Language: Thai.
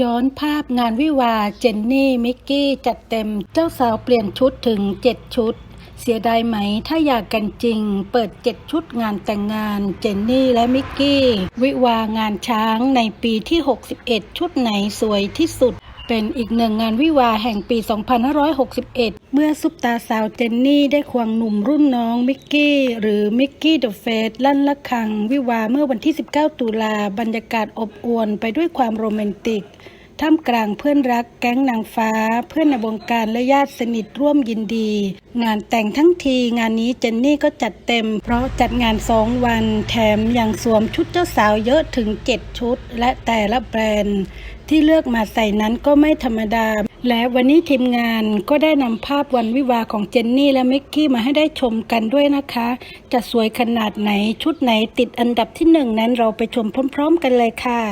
ย้อนภาพงานวิวาเจนนี่ มิกกี้ จัดเต็ม เจ้าสาวเปลี่ยนชุดถึง 7 ชุด เสียดายไหมถ้าอยากกันจริง เปิด 7 ชุดงานแต่งงาน เจนนี่และมิกกี้ วิวางานช้างในปีที่ 61 ชุดไหนสวยที่สุด เป็นอีกหนึ่งงานวิวาแห่งปี 2561 เมื่อซุปตาสาวเจนนี่ได้ควงหนุ่มรุ่นน้องมิกกี้หรือมิกกี้เดอะเฟสลั่นละคังวิวาเมื่อวันที่ 19 ตุลาบรรยากาศอบอวลไปด้วยความโรแมนติก ท่ามกลางเพื่อนรักแก๊งนางฟ้า เพื่อนในวงการและญาติสนิทร่วมยินดี งานแต่งทั้งทีงานนี้เจนนี่ก็จัดเต็ม เพราะจัดงานสองวันแถมยังสวมชุดเจ้าสาวเยอะถึง 7 ชุด และแต่ละแบรนด์ ที่เลือกมาใส่นั้นก็ไม่ธรรมดา และวันนี้ทีมงานก็ได้นำภาพวันวิวาของเจนนี่และมิกกี้มาให้ได้ชมกันด้วยนะคะ จะสวยขนาดไหนชุดไหนติดอันดับที่หนึ่งนั้นเราไปชมพร้อม ๆ กันเลยค่ะ